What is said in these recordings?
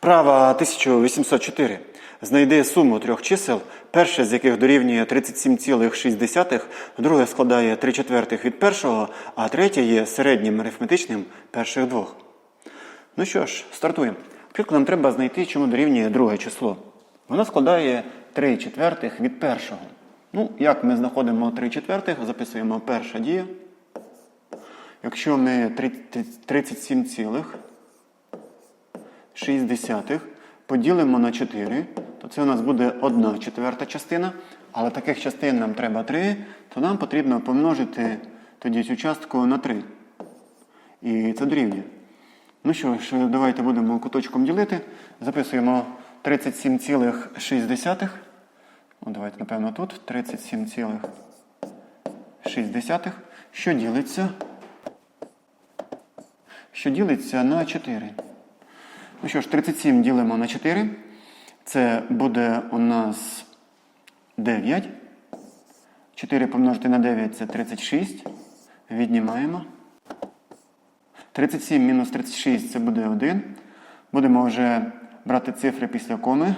Вправа 1804. Знайди суму трьох чисел, перше з яких дорівнює 37,6, друге складає 3 четвертих від першого, а третє є середнім арифметичним перших двох. Ну що ж, стартуємо. Спочатку нам треба знайти, чому дорівнює друге число. Воно складає 3 четвертих від першого. Ну, як ми знаходимо 3 четвертих, записуємо перша дія. Якщо ми 37 цілих 6 поділимо на 4, то це у нас буде 1 четверта частина, але таких частин нам треба 3, то нам потрібно помножити тоді цю частку на 3. І це дорівнює. Ну що ж, давайте будемо куточком ділити. Записуємо 37,6. Ну, давайте, напевно, тут 37,6. Що ділиться? Що ділиться на 4. Ну що ж, 37 ділимо на 4. Це буде у нас 9. 4 помножити на 9 це 36. Віднімаємо. 37 мінус 36 це буде 1. Будемо вже брати цифри після коми.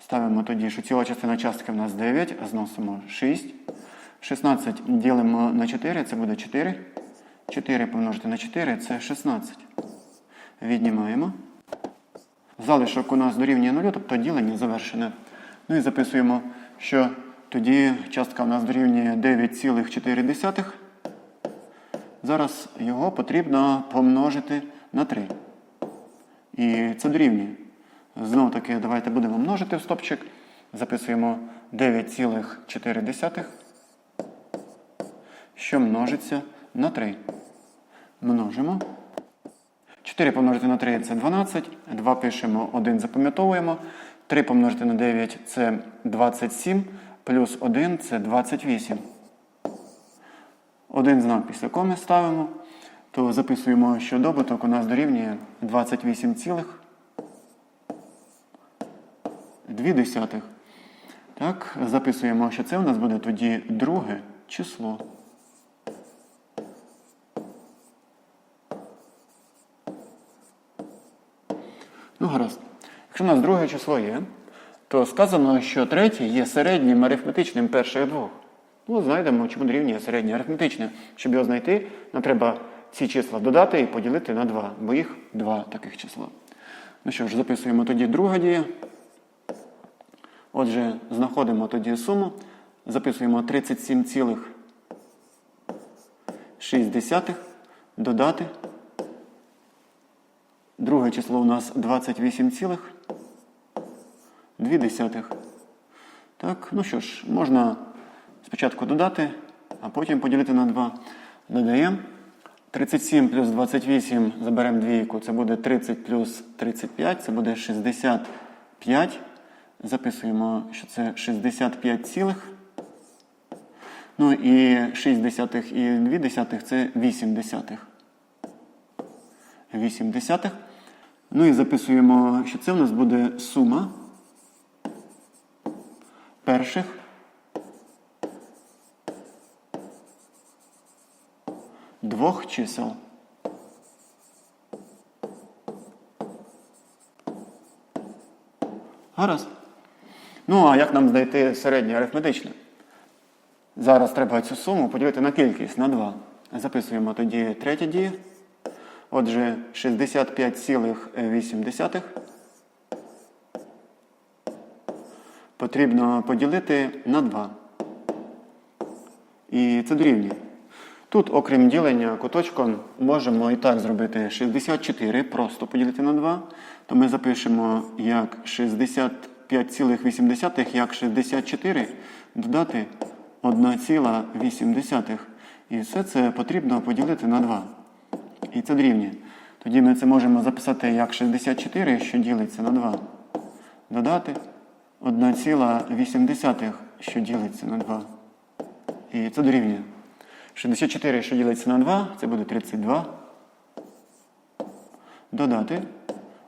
Ставимо тоді, що ціла частина частки в нас 9, а зносимо 6. 16 ділимо на 4, це буде 4. 4 помножити на 4 це 16. Віднімаємо. Залишок у нас дорівнює 0, тобто ділення завершене. Ну і записуємо, що тоді частка у нас дорівнює 9,4. Зараз його потрібно помножити на 3. І це дорівнює. Знову таки, давайте будемо множити в стопчик. Записуємо 9,4, що множиться на 3. Множимо. 4 помножити на 3 це 12. 2 пишемо, 1 запам'ятовуємо. 3 помножити на 9 це 27. Плюс 1 це 28. Один знак після коми ставимо. То записуємо, що добуток у нас дорівнює 28 цілих. 2 десятих. Так, записуємо, що це у нас буде тоді друге число. Ну, гаразд. Якщо у нас друге число є, то сказано, що третє є середнім арифметичним перших двох. Ну, знайдемо, чому дорівнює середнє арифметичне. Щоб його знайти, нам треба ці числа додати і поділити на 2, бо їх два таких числа. Ну що ж, записуємо тоді друга дія. Отже, знаходимо тоді суму. Записуємо 37,6 додати. Друге число у нас 28,2. Так, ну що ж, можна спочатку додати, а потім поділити на 2. Додаємо. 37 плюс 28 заберемо двійку, це буде 30 плюс 35, це буде 65. Записуємо, що це 65 цілих. Ну і 6 десятих і 2 десятих це 8 десятих. 8 десятих. Ну і записуємо, що це в нас буде сума перших двох чисел. Гаразд. Ну, а як нам знайти середнє арифметичне? Зараз треба цю суму поділити на кількість на 2. Записуємо тоді третя дія. Отже, 65,8 потрібно поділити на 2. І це дорівнює. Тут, окрім ділення куточком, можемо і так зробити 64, просто поділити на 2. То ми запишемо як 65,8 як 64 додати 1,8. І все це потрібно поділити на 2. І це дорівнює. Тоді ми це можемо записати як 64, що ділиться на 2. Додати 1,8, що ділиться на 2. І це дорівнює. 64, що ділиться на 2, це буде 32. Додати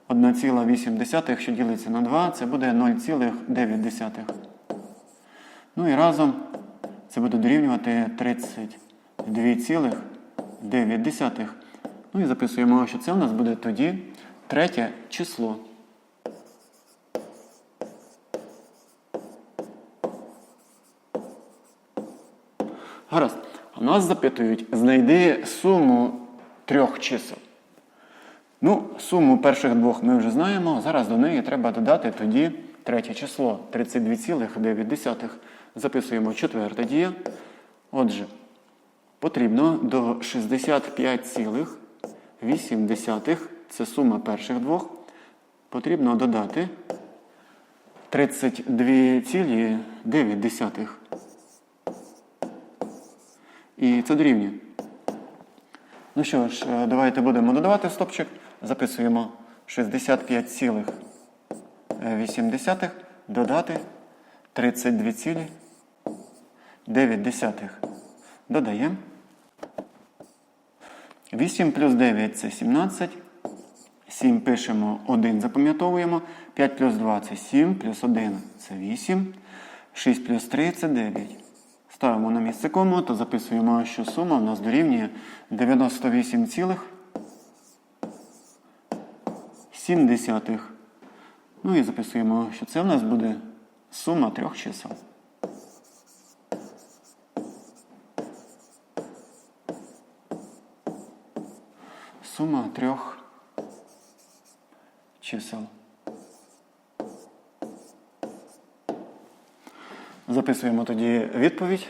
1,8, що ділиться на 2, це буде 0,9. Ну і разом це буде дорівнювати 32,9. Ну і записуємо, що це у нас буде тоді третє число. Гаразд. У нас запитують, знайди суму трьох чисел. Ну, суму перших двох ми вже знаємо. Зараз до неї треба додати тоді третє число 32,9. Записуємо четверта дія. Отже, потрібно до 65, 65,8, це сума перших двох, потрібно додати 32,9. І це дорівнює. Ну що ж, е, давайте будемо додавати стопчик. Записуємо 65,8 додати 32,9. Додаємо. 8 плюс 9 це 17. 7 пишемо 1, запам'ятовуємо. 5 плюс 2 це 7, плюс 1 це 8. 6 плюс 3 це 9. Ставимо на місце кому, то записуємо, що сума у нас дорівнює 98,7. Ну і записуємо, що це у нас буде сума трьох чисел. Сума трьох чисел. Записуємо тоді відповідь.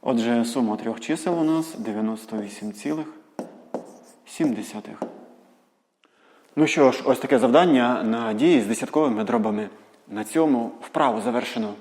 Отже, сума трьох чисел у нас 98,7. Ну що ж, ось таке завдання на дії з десятковими дробами. На цьому вправу завершено.